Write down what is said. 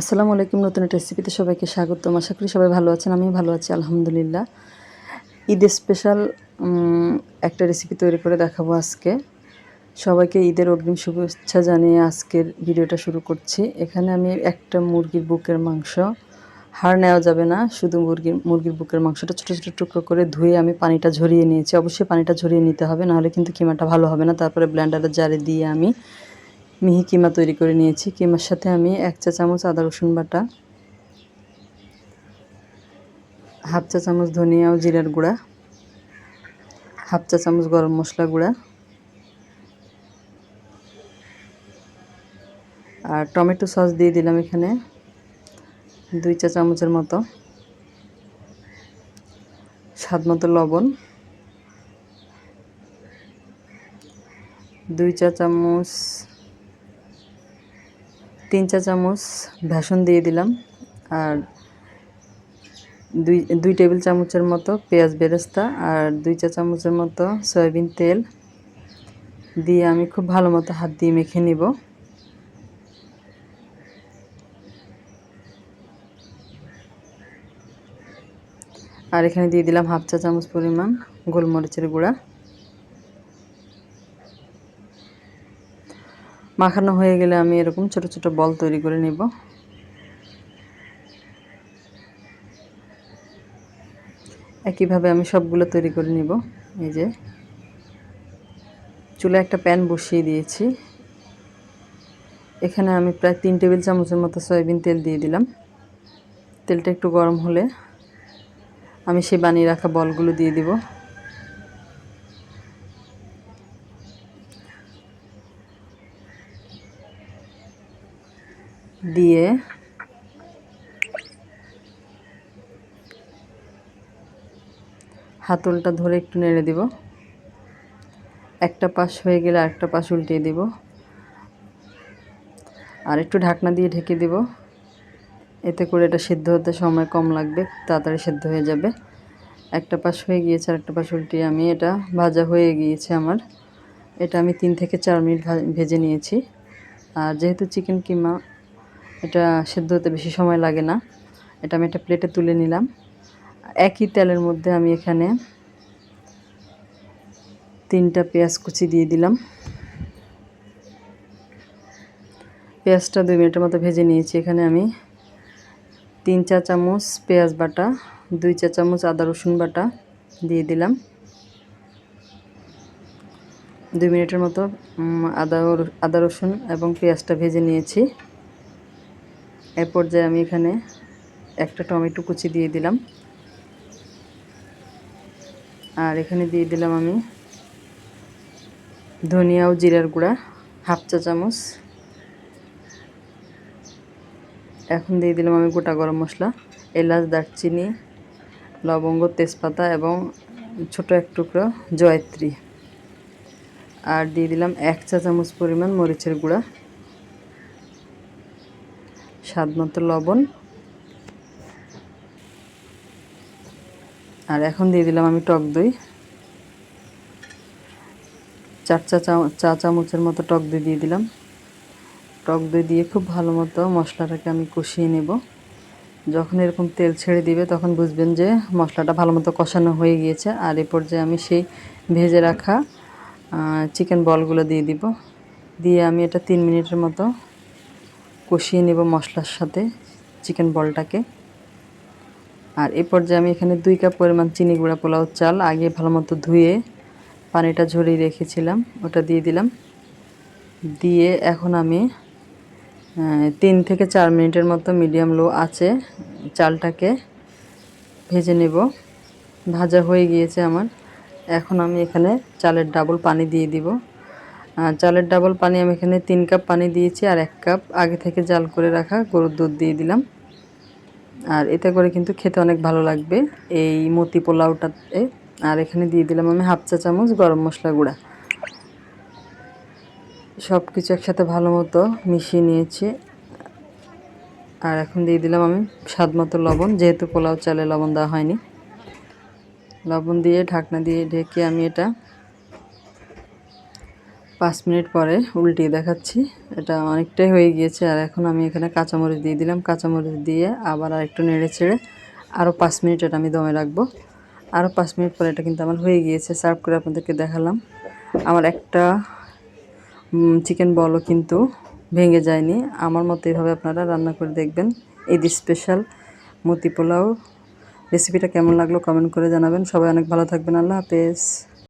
আসসালামু আলাইকুম, নতুন একটা রেসিপিতে সবাইকে স্বাগতম। আশা করি সবাই ভালো আছেন আমি ভালো আছি, আলহামদুলিল্লাহ। ঈদের স্পেশাল একটা রেসিপি তৈরি করে দেখাবো আজকে। সবাইকে ঈদের অগ্রিম শুভেচ্ছা জানিয়ে আজকের ভিডিওটা শুরু করছি। এখানে আমি একটা মুরগির বুকের মাংস। হাড় নেওয়া যাবে না, শুধু মুরগির মুরগির বুকের মাংসটা ছোটো ছোটো টুকরো করে ধুয়ে আমি পানিটা ঝরিয়ে নিয়েছি। অবশ্যই পানিটা ঝরিয়ে নিতে হবে, নাহলে কিন্তু কিমাটা ভালো হবে না। তারপরে ব্ল্যান্ডারের জারে দিয়ে আমি মিহি কিমা তৈরি করে নিয়েছি। কিমার সাথে আমি এক চা চামচ আদা রসুন বাটা, হাফ চা চামচ ধনিয়া ও জিরার গুঁড়া, হাফ চা চামচ গরম মশলা গুঁড়া, আর টমেটো সস দিয়ে দিলাম এখানে দুই চা চামচের মতো। স্বাদ মতো লবণ, দুই চা চামচ তিন চা চামচ ভেষণ দিয়ে দিলাম আর দুই দুই টেবিল চামচের মতো পেঁয়াজ বেরেস্তা আর দুই চা চামচের মতো সয়াবিন তেল দিয়ে আমি খুব ভালো মতো হাত দিয়ে মেখে নিব। আর এখানে দিয়ে দিলাম হাফ চা চামচ পরিমাণ গোলমরিচের গুঁড়া। মাখানো হয়ে গেলে আমি এরকম ছোট ছোট বল তৈরি করে নেব। একইভাবে আমি সবগুলো তৈরি করে নিব। এই যে চুলে একটা প্যান বসিয়ে দিয়েছি। এখানে আমি প্রায় তিন টেবিল চামচের মতো সয়াবিন তেল দিয়ে দিলাম। তেলটা একটু গরম হলে আমি সেই বানিয়ে রাখা বলগুলো দিয়ে দিব। দিয়ে হাতলটা ধরে একটু নেড়ে দিব। একটা পাশ হয়ে গেলে আরেকটা পাশ উল্টিয়ে দিব। আর একটু ঢাকনা দিয়ে ঢেকে দিব। এতে করে এটা সিদ্ধ হতে সময় কম লাগবে, তাড়াতাড়ি সিদ্ধ হয়ে যাবে। একটা পাশ হয়ে গিয়েছে আর একটা পাশ উল্টিয়ে আমি এটা ভাজা হয়ে গিয়েছে আমার। এটা আমি তিন থেকে চার মিনিট ভেজে নিয়েছি। আর যেহেতু চিকেন কিমা এটা সেদ্ধ হতে বেশি সময় লাগে না। এটা আমি একটা প্লেটে তুলে নিলাম। একই তেলের মধ্যে আমি এখানে তিনটা পেঁয়াজ কুচি দিয়ে দিলাম। পেঁয়াজটা দুই মিনিটের মতো ভেজে নিয়েছি। এখানে আমি তিন চা চামচ পেঁয়াজ বাটা, দুই চা চামচ আদা রসুন বাটা দিয়ে দিলাম। দুই মিনিটের মতো আদা আদা রসুন এবং পেঁয়াজটা ভেজে নিয়েছি। এ পর্যায়ে আমি এখানে একটা টমেটো কুচি দিয়ে দিলাম। আর এখানে দিয়ে দিলাম আমি ধনিয়া ও জিরার গুঁড়া, হাফ চা চামচ। এখন দিয়ে দিলাম আমি গোটা গরম মশলা, এলাচ, দারচিনি, লবঙ্গ, তেজপাতা এবং ছোট এক টুকরো জয়ত্রী। আর দিয়ে দিলাম এক চা চামচ পরিমাণ মরিচের গুঁড়া। স্বাদ মতো লবণ। আর এখন দিয়ে দিলাম আমি টক দই। চার চা চা চামচের মতো টক দই দিয়ে দিলাম। টক দই দিয়ে খুব ভালো মতো মশলাটাকে আমি কষিয়ে নেব। যখন এরকম তেল ছেড়ে দিবে তখন বুঝবেন যে মশলাটা ভালো মতো কষানো হয়ে গিয়েছে। আর এ পর্যায়ে আমি সেই ভেজে রাখা চিকেন বলগুলো দিয়ে দিব। দিয়ে আমি এটা তিন মিনিটের মতো কষিয়ে নেব মশলার সাথে চিকেন বলটাকে। আর এ পর্যায়ে আমি এখানে দুই কাপ পরিমাণ চিনি গুঁড়া পোলাও চাল আগে ভালো মতো ধুয়ে পানিটা ঝরিয়ে রেখেছিলাম, ওটা দিয়ে দিলাম। দিয়ে এখন আমি তিন থেকে চার মিনিটের মতো মিডিয়াম লো আছে চালটাকে ভেজে নেব। ভাজা হয়ে গিয়েছে আমার। এখন আমি এখানে চালের ডাবল পানি দিয়ে দিব। চালের ডাবল পানি আমি এখানে তিন কাপ পানি দিয়েছি আর এক কাপ আগে থেকে জাল করে রাখা গরুর দুধ দিয়ে দিলাম। আর এতে করে কিন্তু খেতে অনেক ভালো লাগবে এই মতি পোলাওটাতে। আর এখানে দিয়ে দিলাম আমি হাফ চা চামচ গরম মশলা গুঁড়া। সব কিছু একসাথে ভালো মতো মিশিয়ে নিয়েছি। আর এখন দিয়ে দিলাম আমি স্বাদ মতো লবণ, যেহেতু পোলাও চালে লবণ দেওয়া হয়নি। লবণ দিয়ে ঢাকনা দিয়ে ঢেকে আমি এটা পাঁচ মিনিট পরে উল্টিয়ে দেখাচ্ছি। এটা অনেকটাই হয়ে গিয়েছে আর এখন আমি এখানে কাঁচামরিচ দিয়ে দিলাম। কাঁচামরিচ দিয়ে আবার আর একটু নেড়ে ছেড়ে আরও পাঁচ মিনিট এটা আমি দমে রাখব। আরও পাঁচ মিনিট পরে এটা কিন্তু আমার হয়ে গিয়েছে। সার্ভ করে আপনাদেরকে দেখালাম। আমার একটা চিকেন বলও কিন্তু ভেঙে যায়নি। আমার মতো এইভাবে আপনারা রান্না করে দেখবেন। ঈদ স্পেশাল মতি পোলাও। রেসিপিটা কেমন লাগল কমেন্ট করে জানাবেন। সবাই অনেক ভালো থাকবেন। আল্লাহ হাফেজ।